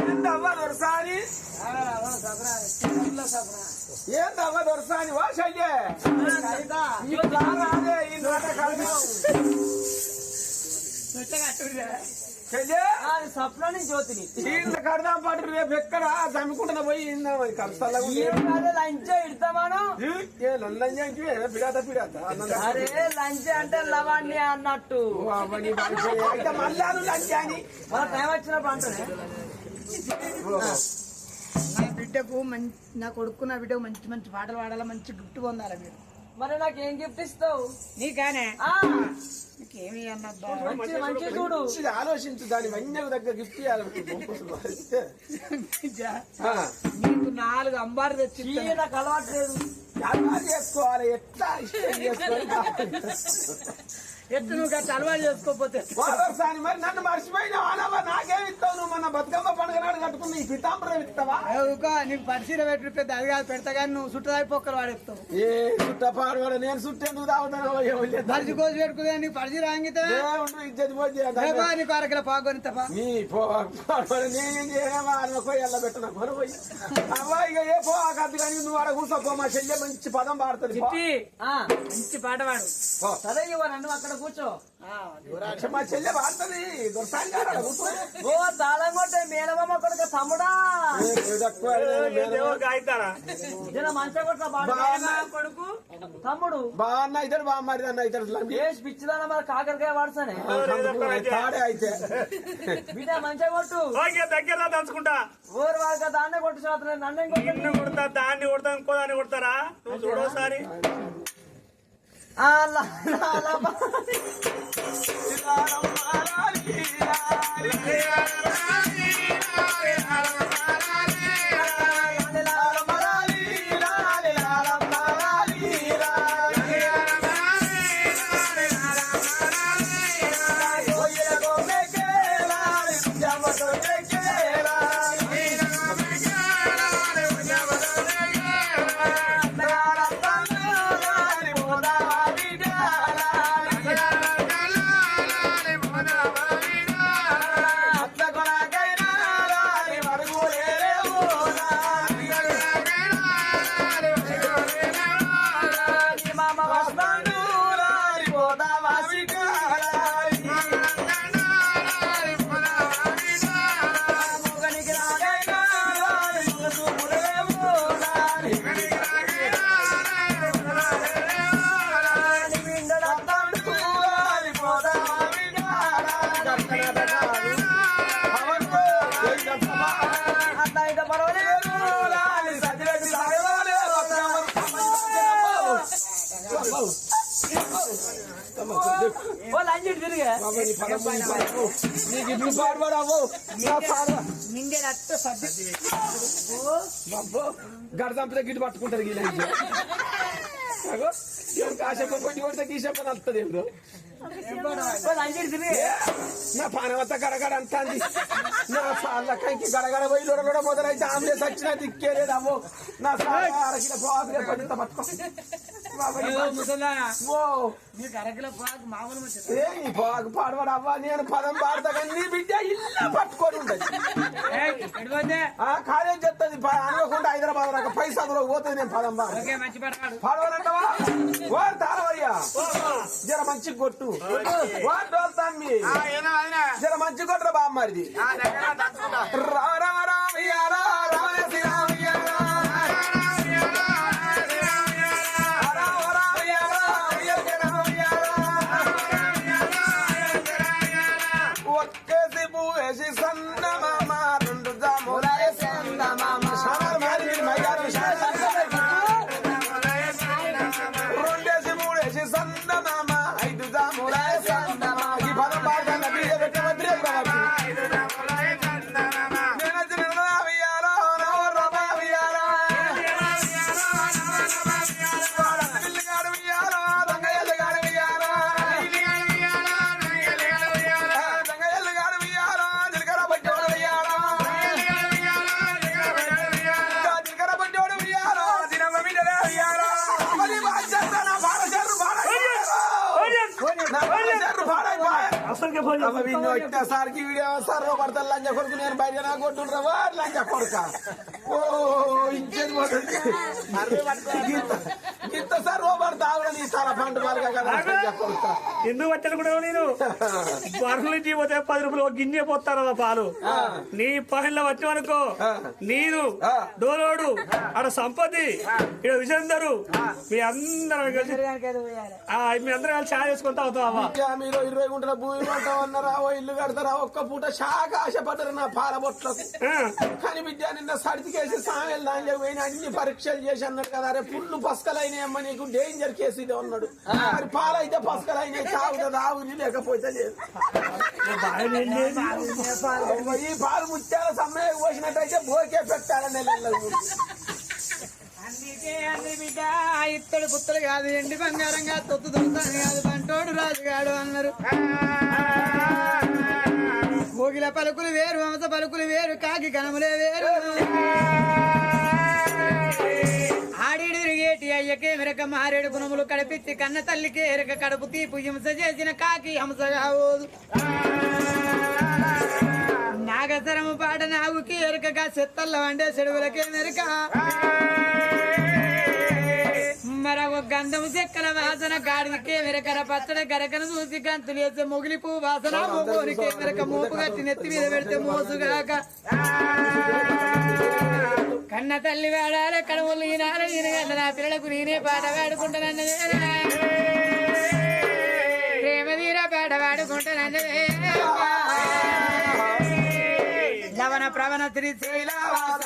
ఏందవ్వ దొరసాని ఏందవ్వ దొరసాని వా శల్య ఈ రాదే ఈ నాటకాలు శల్య సప్లని జ్యోతిని. ఇంత కడదాం పాటు రేపు ఎక్కడ? చమ్ముకుంటున్నా పోయి కలుస్తాలా ఏం కాదు లంచ్ ఇడతామాను ఏ? లందంజానికి పిడాత పిడాత అరే లంచ్ అంటే లవాణ్య అన్నట్టు. అయితే మళ్ళాను లంచాని మన టైం వచ్చినప్పుడు అంటానే? నా బిడ్డకు మంచి నా కొడుకు నా బిడ్డకు మంచి మంచి పాటలు పాడాలి మంచి గిఫ్ట్ పొందాలి మీరు? మరి నాకు ఏం గిఫ్ట్ ఇస్తావు? నీకానే? మంచి మంచి చూడు మంచిది ఆలోచించు దాని వన్యకు దగ్గర గిఫ్ట్ నీకు. నాలుగు అంబారు తెచ్చి నాకు అలవాటు లేదు. చేసుకోవాలి. ఎట్లా ఇష్టం చేసుకోవాలి? ఎత్తు నువ్వు గట్ట అలవాటు చేసుకోకపోతే? వాదోసారి మరి నన్ను మర్చిపోయిన ఆనవా నాకేమి ఇస్తావు? నువ్వు మన బతుకమ్మ పండుగ నాడు కట్టుకున్న ఈ పితాంబరం ఇస్తావా? ఊక నీకు పరిశీలన పెట్టి పెద్ద అది కాదు పెడతా కానీ నువ్వు చుట్టదాయి పొక్కలు వాడేస్తావు. ఏ చుట్టపాడు కూడా నేను చుట్టేందుకు తాగుతాను పరిచి కోసి పెట్టుకునే నీకు పరిచి రాంగితే ఇజ్జతి పోయి. నీకు అరకిల తప్ప నీ పోడు నేనేం చేయమా పోయి ఎల్ల పెట్టిన కొను పోయి. అవ్వ ఇక ఏ పో కద్దు కానీ నువ్వు అక్కడ కూర్చోపో మా చెల్లె మంచి పదం పాడుతుంది. చిట్టి ఆ, మంచి పాట పాడు. సరే ఇవ్వ నన్ను అక్కడ కూర్చో. అచ్చా, మా చెల్లె పాడుతుంది. దొరసాని గారు అక్కడ కూర్చో. ఓ తాళం కొట్టే మేనమామ కొడుకు తమ్ముడా. మంచిగా కొట్ట తమ్ముడు. బాగా బాగా మరి అన్న మరి కాకరకాయ వాడుతానే. తాడే అయితే. బిడ్డ మంచిగా కొట్టు. ఓకే దగ్గర దంచుకుంటా ఊరు వాళ్ళకి దాన్నే కొట్టు నన్ను కొడతా దాన్ని కొడతా ఇంకో దాన్ని కొడతారా? నువ్వు చూడోసారి ఆ, లా, నీకు ఇప్పుడు పాడబడావు నా పాడ గిట్టు పట్టుకుంటారు గీల కాసేపు కొట్టి కొడితే గీసేపని వస్తుంది ఎవరు నా పానవత్త గడగడ అంటాంది. నా సార్ల కంకి గడగడ పోయి లొడలొడ మొదలైతే ఆమె సచ్చిన దిక్కేలేదు నా సార్ అరకిల బాబులే పడింత పట్టుకో. పాకు పాడవాడు అవ్వ నేను పదం పాడతా కానీ నీ బిడ్డ ఇల్లు పట్టుకొని కాలేజ్ చెప్తుంది. అనుకోకుండా హైదరాబాద్ పైసా పోతుంది నేను పదం పాడు. పాడవాలంటావా తారవయ్యా మంచి కొట్టు జర మంచి కొట్టరా బామ్మరిది. రా రా రా ఇయ్యాలా, వచ్చేసరికి వీడియో సార్ పడతా లంచ కొడుకు నేను బయట నా కొట్టుండ్రా? వా లంచ కొడుక. ఓ ఇంకేది పోతుంది గింత సార్ ఓ పడతా ఆవిడ తల పంట మార్గా కదా కొడుక. ఎందుకు వచ్చాను కూడా నేను బర్రెలు నుంచి పోతే పది రూపాయలు గిన్నె పోతారు పాలు. నీ పనిలో వచ్చామనుకో నేను డోలోడు ఆడ సంపత్తి ఇక్కడ విజయందరు. మీ అందరం కలిసి ఆ, మీ అందరం కలిసి ఛాయ్ చేసుకుంటా అవుతావా ఇంకా మీరు ఇరవై గుంటల భూమి ఓ ఇల్లు కడతారా? ఒక్క పూట శాఖ ఆశపడ్డారు నా పాల బొట్లకు. కానీ బిడ్డ నిన్న సర్టికేసి సామెలు దానిలో పోయిన అన్ని పరీక్షలు చేసి అన్నాడు కదా అరే పుల్లు పసకలైనాయమ్మ నీకు. డేంజర్ కేసు ఇదే ఉన్నాడు మరి పాలైతే పసకలైనాయి. తాగుతుంది ఆవుని లేకపోతే లేదు. ఈ పాలు ముత్యాల సమ్మయ్య పోసినట్టయితే బోకే పెట్టాలని నెలలు అందుకే అంది బిడ్డ ఇత్తడు పుత్తలు కాదు ఎండి బంగారంగా తొత్తు దొరుకుతాను కాదు పంటోడు రాజుగాడు అన్నారు. మోగిల పలుకులు వేరు వంశ పలుకులు వేరు కాకి కనములే వేరు. అయ్యకే మెరక మారేడు గుణములు కడిపిచ్చి కన్న తల్లికి ఎరక కడుపు తీపు హింస చేసిన కాకి హంస కావోదు నాగసరము పాట నాగుకి ఎరకగా చెత్తల్ల వండే చెడువులకే మెరక. మరొక గంధము చెక్కల వాసన గాడికే మెరకర పచ్చడి గరకను చూసి గంతులు వేసే మొగిలి పువ్వు వాసన. మొగోనికే మెరక మోపు కట్టి నెత్తి మీద పెడితే మోసుగాక. కన్న తల్లి వేడాలి కడవులు ఈనాడు ఈయన నా పిల్లలకు నేనే పాట పాడుకుంటానన్నదే ప్రేమ తీర పాట పాడుకుంటానన్నదే లవణ ప్రవణ త్రిశైల వాస,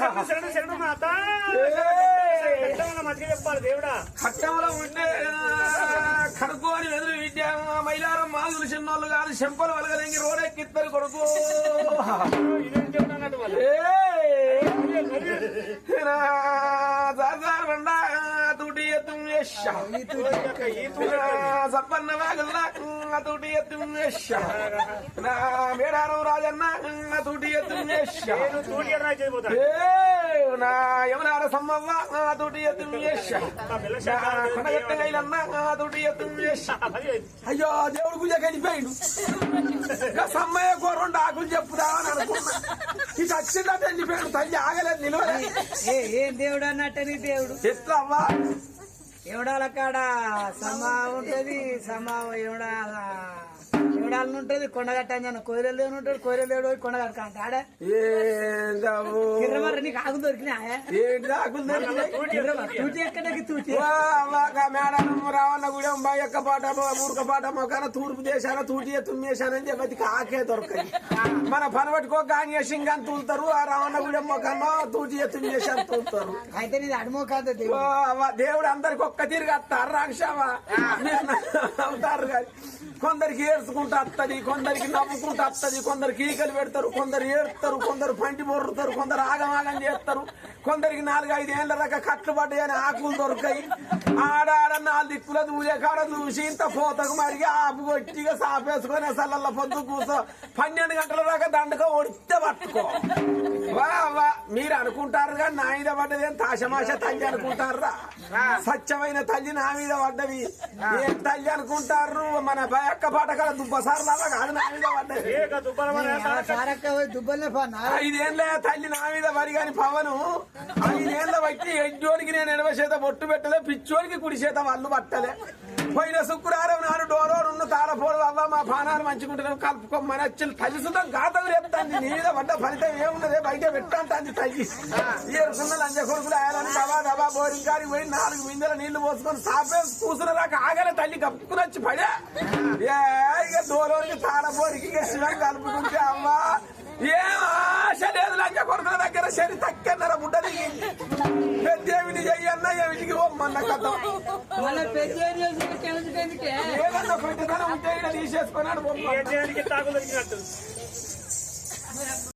శరణు శరణు మాత. చెప్పాలి దేవుడా. కట్టంలో ఉండే కడుక్కోని ఎదురు విద్య మైలారం మాదులు చిన్నోళ్ళు కాదు చెంపలు వలగలింగి రోడెక్కిద్దరు కొడుకు. వాళ్ళు? తూటి నా మేడారం రాజన్న తూటి నా యమనార సమ్మవ్వ తూటి కొండగట్ట తూటి అయ్యో దేవుడు పూజకి వెళ్ళిపోయిండు. ఇంకా సమ్మయ్య కూర రెండు ఆకులు చెప్పుదామని అనుకున్నా. ఇటు వచ్చిందంటే వెళ్ళిపోయాడు తల్లి ఆగలేదు నిలవలేదు. ఏ దేవుడు అన్నట్టని దేవుడు? అవ్వా? ఎవడాల కాడ సమా ఉంటది సమా ఎవడా ఉంటది కోయిలలు ఉంటాడు కొండగట్ట ఆడే కిర్రమర్ర నీకు ఆకులు పాట మూర్ఖ పాట మొక్కన తూర్పు దేశాన తూటి తుమ్మేశానని చెప్పి ఆకే దొరకాయి మన పని పట్టుకో గాని సింగాన్ని తూలుతారు ఆ రావణ గుడెం మొక్కన తూటి తుమ్మేశాను తూలుతారు. అయితే నీది అడుమో కాదు ఓ, దేవుడు అవ్వ, దేవుడు అందరికి ఒక్క తిరిగి వస్తారు రాక్షావా అవుతారు కానీ కొందరికి ఏడ్చుకుంటూ వస్తుంది కొందరికి నవ్వుకుంటూ వస్తుంది కొందరికి ఈకలు పెడతారు కొందరు ఏడుస్తారు కొందరు పంటి మొర్రుతారు కొందరు ఆగమాగం చేస్తారు కొందరికి నాలుగు ఐదు ఏళ్ళ దాకా కట్లు పడ్డాయని ఆకులు దొరకాయి ఆడ ఆడ నాలుగు దిక్కుల దూలే కాడ చూసి ఇంత పోతకు మరిగి ఆపు కొట్టిగా సాపేసుకొని సల్లల్ల పొద్దు కూసో పన్నెండు గంటల దాకా దండగా ఒడితే పట్టుకో. వా వా మీరు అనుకుంటారు కానీ నా మీద పడ్డది ఏం తాశమాష తల్లి అనుకుంటారా సత్యమైన తల్లి నా మీద పడ్డది. ఏం తల్లి అనుకుంటారు? మన బయక్క పాట కదా. దుబ్బసారు లాగా కాదు నా మీద ఐదేళ్ళ తల్లి నా మీద పడి కాని పవను. ఐదేళ్ళ బట్టి ఎడ్జోడికి నేను ఎడవ చేత బొట్టు పెట్టలే పిచ్చోడికి కుడి చేత వాళ్ళు పట్టలే. పోయిన శుక్రవారం నాడు డోరోడు ఉన్న తారపోడు అవ్వ మా పానాలు మంచుకుంటున్నాం కలుపుకోమని వచ్చి తల్లి సుతం గాతలు చెప్తాంది నీ మీద పడ్డ ఫలితం ఏమున్నది బయట పెట్టంటాంది తల్లి. ఏరుకున్న లంజ కొడుకులు ఆయాలని దబా దబా బోరింగ్ కాడికి పోయి నాలుగు మిందల నీళ్ళు పోసుకొని సాపేసి కూసున దాకా ఆగలే తల్లి కప్పుకుని వచ్చి పడే. ఏ తారపోరికి ఇక శివం కలుపుకుంటే అమ్మా ఏం ఆశ లేదు లంజ కొడుకుల దగ్గర శని తక్కన్నర బుడ్డ దిగింది. పెద్దేమిటి చెయ్యన్నా ఏమిటికి ఓమ్మన్న కథ. ఏదన్నా పెట్టినా ఉంటే ఈడ తీసేసుకున్నాడు బొమ్మ.